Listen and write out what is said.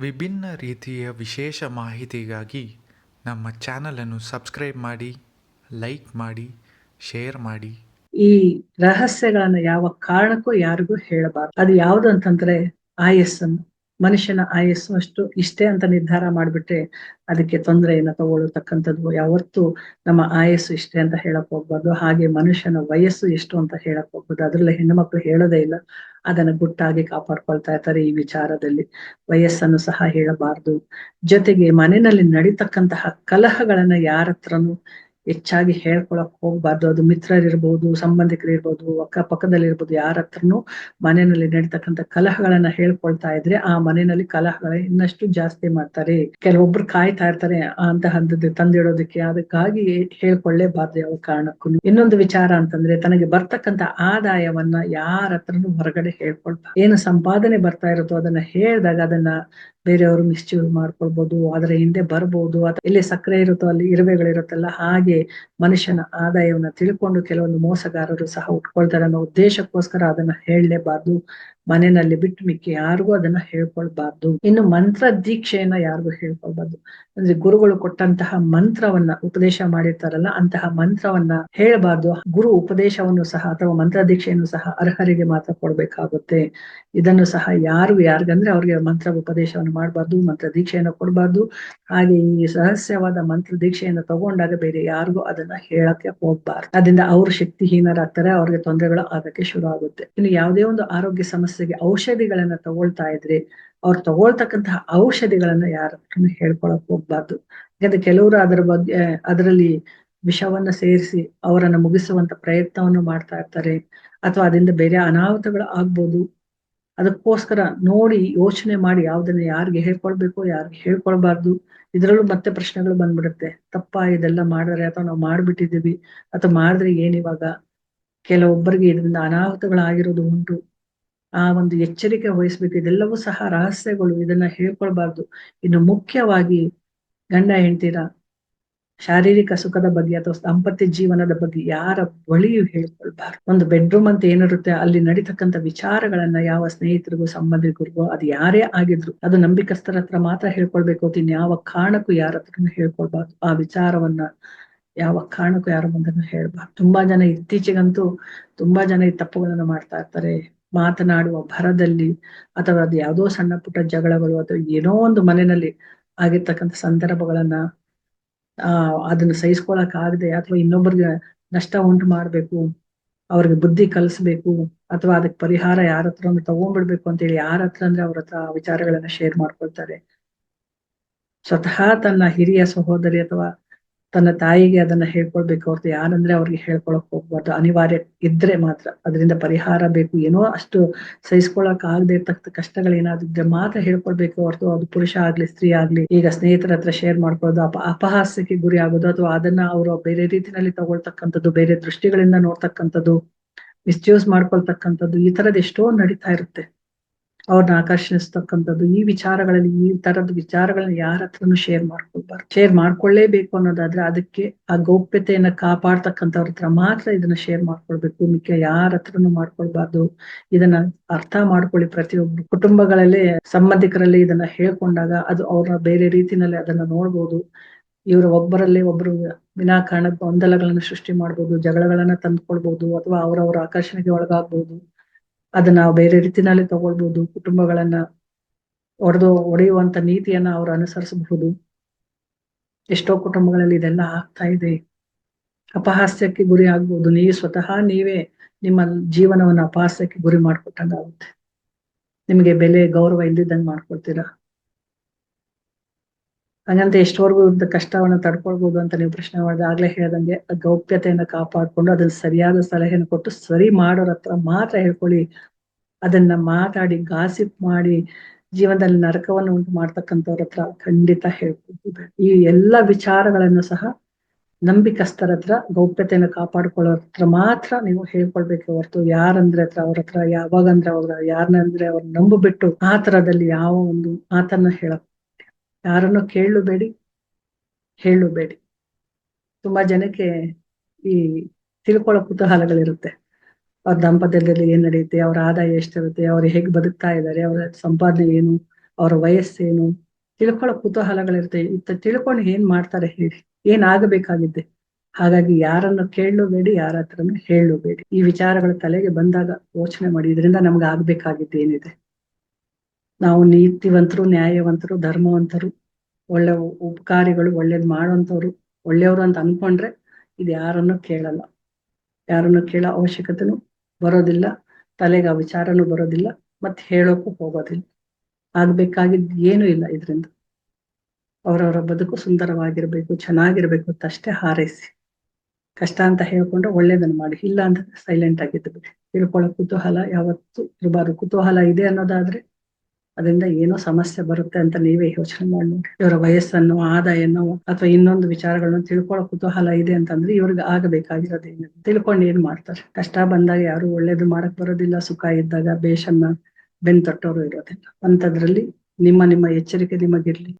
ವಿಭಿನ್ನ ರೀತಿಯ ವಿಶೇಷ ಮಾಹಿತಿಗಾಗಿ ನಮ್ಮ ಚಾನಲನ್ನು ಸಬ್ಸ್ಕ್ರೈಬ್ ಮಾಡಿ, ಲೈಕ್ ಮಾಡಿ, ಶೇರ್ ಮಾಡಿ. ಈ ರಹಸ್ಯಗಳನ್ನ ಯಾವ ಕಾರಣಕ್ಕೂ ಯಾರಿಗೂ ಹೇಳಬಾರದು. ಅದು ಯಾವುದು ಅಂತಂದ್ರೆ ಆಯಸ್ಸನ್ನು. ಮನುಷ್ಯನ ಆಯಸ್ಸು ಅಷ್ಟು ಇಷ್ಟೇ ಅಂತ ನಿರ್ಧಾರ ಮಾಡಿಬಿಟ್ರೆ ಅದಕ್ಕೆ ತೊಂದರೆಯನ್ನು ತಗೊಳ್ಳತಕ್ಕಂಥದ್ದು ಯಾವತ್ತು ನಮ್ಮ ಆಯಸ್ಸು ಇಷ್ಟೇ ಅಂತ ಹೇಳಕ್ ಹೋಗ್ಬಾರ್ದು. ಹಾಗೆ ಮನುಷ್ಯನ ವಯಸ್ಸು ಎಷ್ಟು ಅಂತ ಹೇಳಕ್ ಹೋಗ್ಬೋದು ಅದ್ರಲ್ಲಿ ಹೆಣ್ಣು ಮಕ್ಕಳು ಹೇಳೋದೇ ಇಲ್ಲ. ಅದನ್ನ ಗುಟ್ಟಾಗಿ ಕಾಪಾಡ್ಕೊಳ್ತಾ ಇರ್ತಾರೆ ಈ ವಿಚಾರದಲ್ಲಿ. ವಯಸ್ಸನ್ನು ಸಹ ಹೇಳಬಾರ್ದು. ಜೊತೆಗೆ ಮನೆಯಲ್ಲಿ ನಡೀತಕ್ಕಂತಹ ಕಲಹಗಳನ್ನ ಯಾರ ಹತ್ರನು ಹೆಚ್ಚಾಗಿ ಹೇಳ್ಕೊಳಕ್ ಹೋಗ್ಬಾರ್ದು. ಅದು ಮಿತ್ರರಿರ್ಬೋದು, ಸಂಬಂಧಿಕರಿರ್ಬೋದು, ಅಕ್ಕಪಕ್ಕದಲ್ಲಿರ್ಬೋದು ಯಾರ ಹತ್ರನು ಮನೆಯಲ್ಲಿ ನಡೀತಕ್ಕಂಥ ಕಲಹಗಳನ್ನ ಹೇಳ್ಕೊಳ್ತಾ ಇದ್ರೆ ಆ ಮನೆಯಲ್ಲಿ ಕಲಹಗಳ ಇನ್ನಷ್ಟು ಜಾಸ್ತಿ ಮಾಡ್ತಾರೆ. ಕೆಲವೊಬ್ರು ಕಾಯ್ತಾ ಇರ್ತಾರೆ ಅಂತ ಅಂತಹದ್ದು ತಂದಿಡೋದಕ್ಕೆ. ಅದಕ್ಕಾಗಿ ಹೇಳ್ಕೊಳ್ಳೇಬಾರ್ದು ಯಾವ ಕಾರಣಕ್ಕೂ. ಇನ್ನೊಂದು ವಿಚಾರ ಅಂತಂದ್ರೆ, ತನಗೆ ಬರ್ತಕ್ಕಂಥ ಆದಾಯವನ್ನ ಯಾರ ಹತ್ರನು ಹೊರಗಡೆ ಹೇಳ್ಕೊಳ್ಬಾರ್ದು. ಏನು ಸಂಪಾದನೆ ಬರ್ತಾ ಇರುತ್ತೋ ಅದನ್ನ ಹೇಳಿದಾಗ ಅದನ್ನ ಬೇರೆಯವರು ಮಿಸ್ಯೂಸ್ ಮಾಡ್ಕೊಳ್ಬಹುದು ಅದರ ಹಿಂದೆ ಬರ್ಬೋದು. ಅಥವಾ ಎಲ್ಲಿ ಸಕ್ಕರೆ ಇರುತ್ತೋ ಅಲ್ಲಿ ಇರುವೆಗಳಿರುತ್ತಲ್ಲ, ಹಾಗೆ ಮನುಷ್ಯನ ಆದಾಯವನ್ನ ತಿಳ್ಕೊಂಡು ಕೆಲವೊಂದು ಮೋಸಗಾರರು ಸಹ ಉಟ್ಕೊಳ್ತಾರೆ ಅನ್ನೋ ಉದ್ದೇಶಕ್ಕೋಸ್ಕರ ಅದನ್ನ ಹೇಳಲೇಬಾರ್ದು. ಮನೆಯಲ್ಲಿ ಬಿಟ್ಟು ಮಿಕ್ಕಿ ಯಾರಿಗೂ ಅದನ್ನ ಹೇಳ್ಕೊಳ್ಬಾರ್ದು. ಇನ್ನು ಮಂತ್ರ ದೀಕ್ಷೆಯನ್ನ ಯಾರಿಗೂ ಹೇಳ್ಕೊಳ್ಬಾರ್ದು. ಅಂದ್ರೆ ಗುರುಗಳು ಕೊಟ್ಟಂತಹ ಮಂತ್ರವನ್ನ ಉಪದೇಶ ಮಾಡಿರ್ತಾರಲ್ಲ, ಅಂತಹ ಮಂತ್ರವನ್ನ ಹೇಳಬಾರ್ದು. ಗುರು ಉಪದೇಶವನ್ನು ಸಹ ಅಥವಾ ಮಂತ್ರ ದೀಕ್ಷೆಯನ್ನು ಸಹ ಅರ್ಹರಿಗೆ ಮಾತ್ರ ಕೊಡ್ಬೇಕಾಗುತ್ತೆ. ಇದನ್ನು ಸಹ ಯಾರು ಯಾರಿಗಂದ್ರೆ ಅವ್ರಿಗೆ ಮಂತ್ರ ಉಪದೇಶವನ್ನು ಮಾಡಬಾರ್ದು, ಮಂತ್ರ ದೀಕ್ಷೆಯನ್ನು ಕೊಡಬಾರ್ದು. ಹಾಗೆ ಈ ರಹಸ್ಯವಾದ ಮಂತ್ರ ದೀಕ್ಷೆಯನ್ನು ತಗೊಂಡಾಗ ಬೇರೆ ಯಾರಿಗೂ ಅದನ್ನ ಹೇಳಕ್ಕೆ ಹೋಗ್ಬಾರ್ದು. ಅದರಿಂದ ಅವರು ಶಕ್ತಿಹೀನರಾಗ್ತಾರೆ, ಅವ್ರಿಗೆ ತೊಂದರೆಗಳು ಆಗಕ್ಕೆ ಶುರು ಆಗುತ್ತೆ ಇನ್ನು ಯಾವುದೇ ಒಂದು ಆರೋಗ್ಯ ಸಮಸ್ಯೆಗೆ ಔಷಧಿಗಳನ್ನ ತಗೊಳ್ತಾ ಇದ್ರೆ, ಅವ್ರು ತಗೊಳ್ತಕ್ಕಂತಹ ಔಷಧಿಗಳನ್ನ ಯಾರ ಹೇಳ್ಕೊಳಕ್ ಹೋಗ್ಬಾರ್ದು. ಯಾಕಂದ್ರೆ ಕೆಲವರು ಅದರ ಬಗ್ಗೆ ಅದರಲ್ಲಿ ವಿಷವನ್ನ ಸೇರಿಸಿ ಅವರನ್ನ ಮುಗಿಸುವಂತ ಪ್ರಯತ್ನವನ್ನು ಮಾಡ್ತಾ ಇರ್ತಾರೆ. ಅಥವಾ ಅದರಿಂದ ಬೇರೆ ಅನಾಹುತಗಳು ಆಗ್ಬೋದು. ಅದಕ್ಕೋಸ್ಕರ ನೋಡಿ, ಯೋಚನೆ ಮಾಡಿ ಯಾವ್ದನ್ನ ಯಾರಿಗೆ ಹೇಳ್ಕೊಳ್ಬೇಕು, ಯಾರಿಗೆ ಹೇಳ್ಕೊಳ್ಬಾರ್ದು. ಇದ್ರಲ್ಲೂ ಮತ್ತೆ ಪ್ರಶ್ನೆಗಳು ಬಂದ್ಬಿಡುತ್ತೆ. ತಪ್ಪ ಇದೆಲ್ಲ ಮಾಡಿದ್ರೆ ಅಥವಾ ನಾವು ಮಾಡ್ಬಿಟ್ಟಿದೀವಿ ಅಥವಾ ಮಾಡಿದ್ರೆ ಏನಿವಾಗ ಕೆಲವೊಬ್ಬರಿಗೆ ಇದರಿಂದ ಅನಾಹುತಗಳಾಗಿರೋದು ಉಂಟು. ಆ ಒಂದು ಎಚ್ಚರಿಕೆ ವಹಿಸ್ಬೇಕು. ಇದೆಲ್ಲವೂ ಸಹ ರಹಸ್ಯಗಳು. ಇದನ್ನ ಹೇಳ್ಕೊಳ್ಬಾರ್ದು. ಇನ್ನು ಮುಖ್ಯವಾಗಿ, ಗಂಡ, ಹೆಂಡ್ತೀರ, ಶಾರೀರಿಕ ಸುಖದ ಬಗ್ಗೆ ಅಥವಾ ದಾಂಪತ್ಯ ಜೀವನದ ಬಗ್ಗೆ ಯಾರ ಬಳಿಯೂ ಹೇಳ್ಕೊಳ್ಬಾರ್ದು. ಒಂದು ಬೆಡ್ರೂಮ್ ಅಂತ ಏನಿರುತ್ತೆ, ಅಲ್ಲಿ ನಡೀತಕ್ಕಂಥ ವಿಚಾರಗಳನ್ನ ಯಾವ ಸ್ನೇಹಿತರಿಗೂ, ಸಂಬಂಧಿಕರಿಗೂ, ಅದು ಯಾರೇ ಆಗಿದ್ರು, ಅದು ನಂಬಿಕಸ್ಥರ ಹತ್ರ ಮಾತ್ರ ಹೇಳ್ಕೊಳ್ಬೇಕು. ಇನ್ ಯಾವ ಕಾರಣಕ್ಕೂ ಯಾರ ಹತ್ರನೂ ಹೇಳ್ಕೊಳ್ಬಾರ್ದು. ಆ ವಿಚಾರವನ್ನ, ಯಾವ ಕಾರಣಕ್ಕೂ ಯಾರ ಮುಂದೆನೂ ಹೇಳ್ಬಾರ್ದು. ತುಂಬಾ ಜನ ಇತ್ತೀಚೆಗಂತೂ ತುಂಬಾ ಜನ ಈ ತಪ್ಪುಗಳನ್ನು ಮಾಡ್ತಾ ಇರ್ತಾರೆ. ಮಾತನಾಡುವ ಭರದಲ್ಲಿ ಅಥವಾ ಅದು ಯಾವುದೋ ಸಣ್ಣ ಪುಟ್ಟ ಜಗಳಗಳು ಅಥವಾ ಏನೋ ಒಂದು ಮನೆಯಲ್ಲಿ ಆಗಿರ್ತಕ್ಕಂಥ ಸಂದರ್ಭಗಳನ್ನ, ಆ, ಅದನ್ನ ಸಹಿಸ್ಕೊಳಕ್ ಆಗದೆ ಅಥವಾ ಇನ್ನೊಬ್ಬರಿಗೆ ನಷ್ಟ ಉಂಟು ಮಾಡ್ಬೇಕು, ಅವ್ರಿಗೆ ಬುದ್ಧಿ ಕಲಿಸ್ಬೇಕು ಅಥವಾ ಅದಕ್ಕೆ ಪರಿಹಾರ ಯಾರ ಹತ್ರ ತಗೊಂಡ್ಬಿಡ್ಬೇಕು ಅಂತೇಳಿ ಯಾರ ಹತ್ರ ಅಂದ್ರೆ ಅವ್ರ ಹತ್ರ ವಿಚಾರಗಳನ್ನ ಶೇರ್ ಮಾಡ್ಕೊಳ್ತಾರೆ. ಸ್ವತಃ ತನ್ನ ಹಿರಿಯ ಸಹೋದರಿ ಅಥವಾ ತನ್ನ ತಾಯಿಗೆ ಅದನ್ನ ಹೇಳ್ಕೊಳ್ಬೇಕು ಹೊರತು ಯಾರಂದ್ರೆ ಅವ್ರಿಗೆ ಹೇಳ್ಕೊಳಕ್ ಹೋಗ್ಬಾರ್ದು. ಅನಿವಾರ್ಯ ಇದ್ರೆ ಮಾತ್ರ. ಅದರಿಂದ ಪರಿಹಾರ ಬೇಕು. ಏನೋ ಅಷ್ಟು ಸಹಿಸ್ಕೊಳಕ್ ಆಗದೆ ಇರ್ತಕ್ಕ ಕಷ್ಟಗಳೇನಾದಿದ್ರೆ ಮಾತ್ರ ಹೇಳ್ಕೊಳ್ಬೇಕು ಹೊರತು ಅದು ಪುರುಷ ಆಗ್ಲಿ, ಸ್ತ್ರೀ ಆಗ್ಲಿ, ಈಗ ಸ್ನೇಹಿತರ ಹತ್ರ ಶೇರ್ ಮಾಡ್ಕೊಳ್ಳೋದು ಅಪ, ಅಪಹಾಸ್ಯಕ್ಕೆ ಗುರಿ ಆಗೋದು ಅಥವಾ ಅದನ್ನ ಅವರು ಬೇರೆ ರೀತಿನಲ್ಲಿ ತಗೊಳ್ತಕ್ಕಂಥದ್ದು, ಬೇರೆ ದೃಷ್ಟಿಗಳಿಂದ ನೋಡ್ತಕ್ಕಂಥದ್ದು ಮಿಸ್ಯೂಸ್ ಮಾಡ್ಕೊಳ್ತಕ್ಕಂಥದ್ದು ಈ ತರದ್ ಎಷ್ಟೋ ನಡೀತಾ ಇರುತ್ತೆ. ಅವ್ರನ್ನ ಆಕರ್ಷಿಸ್ತಕ್ಕಂಥದ್ದು. ಈ ವಿಚಾರಗಳಲ್ಲಿ, ಈ ತರದ ವಿಚಾರಗಳನ್ನ ಯಾರ ಹತ್ರನು ಶೇರ್ ಮಾಡ್ಕೊಳ್ಬಾರ್ದು. ಶೇರ್ ಮಾಡ್ಕೊಳ್ಳೇಬೇಕು ಅನ್ನೋದಾದ್ರೆ ಅದಕ್ಕೆ ಆ ಗೌಪ್ಯತೆಯನ್ನ ಕಾಪಾಡ್ತಕ್ಕಂಥವ್ರ ಹತ್ರ ಮಾತ್ರ ಇದನ್ನ ಶೇರ್ ಮಾಡ್ಕೊಳ್ಬೇಕು. ಮಿಕ್ಕ ಯಾರ ಹತ್ರನು ಮಾಡ್ಕೊಳ್ಬಾರ್ದು. ಇದನ್ನ ಅರ್ಥ ಮಾಡ್ಕೊಳ್ಳಿ ಪ್ರತಿಯೊಬ್ರು. ಕುಟುಂಬಗಳಲ್ಲಿ ಸಂಬಂಧಿಕರಲ್ಲಿ ಇದನ್ನ ಹೇಳ್ಕೊಂಡಾಗ ಅದು ಅವ್ರ ಬೇರೆ ರೀತಿನಲ್ಲಿ ಅದನ್ನ ನೋಡ್ಬೋದು. ಇವರ ಒಬ್ಬರಲ್ಲಿ ಒಬ್ರು ವಿನಾಕಾರಣ ಗೊಂದಲಗಳನ್ನ ಸೃಷ್ಟಿ ಮಾಡ್ಬೋದು, ಜಗಳಗಳನ್ನ ತಂದ್ಕೊಳ್ಬಹುದು ಅಥವಾ ಅವರವರ ಆಕರ್ಷಣೆಗೆ ಒಳಗಾಗ್ಬೋದು. ಅದನ್ನ ಬೇರೆ ರೀತಿನಲ್ಲಿ ತಗೊಳ್ಬಹುದು ಕುಟುಂಬಗಳನ್ನ ಒಡೆದು ಒಡೆಯುವಂತ ನೀತಿಯನ್ನ ಅವ್ರು ಅನುಸರಿಸಬಹುದು. ಎಷ್ಟೋ ಕುಟುಂಬಗಳಲ್ಲಿ ಇದೆಲ್ಲ ಆಗ್ತಾ ಇದೆ. ಅಪಹಾಸ್ಯಕ್ಕೆ ಗುರಿ ಆಗ್ಬಹುದು ನೀವು ಸ್ವತಃ ನೀವೇ ನಿಮ್ಮ ಜೀವನವನ್ನ ಅಪಹಾಸ್ಯಕ್ಕೆ ಗುರಿ ಮಾಡ್ಕೊಟ್ಟಂಗಾಗುತ್ತೆ. ನಿಮಗೆ ಬೆಲೆ, ಗೌರವ ಇಲ್ದಿದ್ದಂಗೆ ಮಾಡ್ಕೊಳ್ತೀರಾ ಹಂಗಂತ ಎಷ್ಟವರೆಗೂ ಇವ್ರದ್ದು ಕಷ್ಟವನ್ನ ತಡ್ಕೊಳ್ಬಹುದು ಅಂತ ನೀವು ಪ್ರಶ್ನೆ ಮಾಡಿದ್ರೆ ಆಗ್ಲೇ ಹೇಳ್ದಂಗೆ ಗೌಪ್ಯತೆಯನ್ನ ಕಾಪಾಡ್ಕೊಂಡು ಅದನ್ನ ಸರಿಯಾದ ಸಲಹೆಯನ್ನು ಕೊಟ್ಟು ಸರಿ ಮಾಡೋರ ಹತ್ರ ಮಾತ್ರ ಹೇಳ್ಕೊಳ್ಳಿ. ಅದನ್ನ ಮಾತಾಡಿ, ಗಾಸಿಪ್ ಮಾಡಿ, ಜೀವನದಲ್ಲಿ ನರಕವನ್ನು ಉಂಟು ಮಾಡ್ತಕ್ಕಂಥವ್ರ ಹತ್ರ ಖಂಡಿತ ಹೇಳ್ಕೊಳ್ತೀವಿ. ಈ ಎಲ್ಲ ವಿಚಾರಗಳನ್ನು ಸಹ ನಂಬಿಕಸ್ಥರ ಹತ್ರ, ಗೌಪ್ಯತೆಯನ್ನು ಕಾಪಾಡ್ಕೊಳ್ಳೋ ಹತ್ರ ಮಾತ್ರ ನೀವು ಹೇಳ್ಕೊಳ್ಬೇಕು ಹೊರತು ಯಾರಂದ್ರೆ ಹತ್ರ ಅವ್ರ ಹತ್ರ, ಯಾವಾಗಂದ್ರೆ ಅವ್ರ ಯಾರನ್ನಂದ್ರೆ ಅವ್ರ ನಂಬಿಬಿಟ್ಟು ಆ ತರದಲ್ಲಿ ಯಾವ ಒಂದು ಮಾತನ್ನ ಹೇಳಕ್ ಯಾರನ್ನು ಕೇಳಬೇಡಿ, ಹೇಳಬೇಡಿ. ತುಂಬಾ ಜನಕ್ಕೆ ಈ ತಿಳ್ಕೊಳ್ಳೋ ಕುತೂಹಲಗಳಿರುತ್ತೆ. ಅವ್ರ ದಾಂಪತ್ಯದಲ್ಲಿ ಏನ್ ನಡೆಯುತ್ತೆ, ಅವ್ರ ಆದಾಯ ಎಷ್ಟಿರುತ್ತೆ, ಅವ್ರು ಹೇಗೆ ಬದುಕ್ತಾ ಇದ್ದಾರೆ, ಅವರ ಸಂಪಾದನೆ ಏನು, ಅವರ ವಯಸ್ಸೇನು ತಿಳ್ಕೊಳ್ಳೋ ಕುತೂಹಲಗಳಿರುತ್ತೆ. ಇತ್ತ ತಿಳ್ಕೊಂಡು ಏನ್ ಮಾಡ್ತಾರೆ ಹೇಳಿ. ಏನ್ ಆಗಬೇಕಾಗಿದ್ದೆ? ಹಾಗಾಗಿ ಯಾರನ್ನು ಕೇಳಬೇಡಿ, ಯಾರ ಹತ್ರನೂ ಹೇಳಬೇಡಿ. ಈ ವಿಚಾರಗಳ ತಲೆಗೆ ಬಂದಾಗ ಯೋಚನೆ ಮಾಡಿ, ಇದರಿಂದ ನಮ್ಗೆ ಆಗ್ಬೇಕಾಗಿದ್ದು ಏನಿದೆ? ನಾವು ನೀತಿವಂತರು, ನ್ಯಾಯವಂತರು, ಧರ್ಮವಂತರು, ಒಳ್ಳೆ ಉಪಕಾರಿಗಳು, ಒಳ್ಳೇದ್ ಮಾಡುವಂತವ್ರು, ಒಳ್ಳೆಯವರು ಅಂತ ಅನ್ಕೊಂಡ್ರೆ ಇದು ಯಾರನ್ನು ಕೇಳಲ್ಲ. ಯಾರನ್ನು ಕೇಳೋ ಅವಶ್ಯಕತೆನೂ ಬರೋದಿಲ್ಲ, ತಲೆಗೆ ಆ ವಿಚಾರನೂ ಬರೋದಿಲ್ಲ, ಮತ್ತೆ ಹೇಳೋಕ್ಕೂ ಹೋಗೋದಿಲ್ಲ. ಆಗ್ಬೇಕಾಗಿದ್ದು ಏನು ಇಲ್ಲ ಇದರಿಂದ. ಅವರವರ ಬದುಕು ಸುಂದರವಾಗಿರ್ಬೇಕು, ಚೆನ್ನಾಗಿರ್ಬೇಕು ಅಂತ ಅಷ್ಟೇ ಹಾರೈಸಿ. ಕಷ್ಟ ಅಂತ ಹೇಳ್ಕೊಂಡ್ರೆ ಒಳ್ಳೇದನ್ನ ಮಾಡಿ, ಇಲ್ಲ ಅಂದ್ರೆ ಸೈಲೆಂಟ್ ಆಗಿದ್ದು ಬಿಡಿ ತಿಳ್ಕೊಳ್ಳೋ ಕುತೂಹಲ ಯಾವತ್ತೂ ಇರಬಾರ್ದು. ಕುತೂಹಲ ಇದೆ ಅನ್ನೋದಾದ್ರೆ ಅದರಿಂದ ಏನೋ ಸಮಸ್ಯೆ ಬರುತ್ತೆ ಅಂತ ನೀವೇ ಯೋಚನೆ ಮಾಡಿ ಇವರ ವಯಸ್ಸನ್ನು, ಆದಾಯನೋ ಅಥವಾ ಇನ್ನೊಂದು ವಿಚಾರಗಳನ್ನು ತಿಳ್ಕೊಳ್ಳೋ ಕುತೂಹಲ ಇದೆ ಅಂತಂದ್ರೆ ಇವ್ರಿಗೆ ಆಗಬೇಕಾಗಿರೋದೇನು ತಿಳ್ಕೊಂಡು ಏನ್ ಮಾಡ್ತಾರೆ? ಕಷ್ಟ ಬಂದಾಗ ಯಾರು ಒಳ್ಳೇದು ಮಾಡಕ್ ಬರೋದಿಲ್ಲ, ಸುಖ ಇದ್ದಾಗ ಬೇಷನ್ನ ಬೆನ್ ತಟ್ಟೋರು ಇರೋದಿಲ್ಲ. ಅಂತದ್ರಲ್ಲಿ ನಿಮ್ಮ ನಿಮ್ಮ ಎಚ್ಚರಿಕೆ ನಿಮಗಿರ್ಲಿ.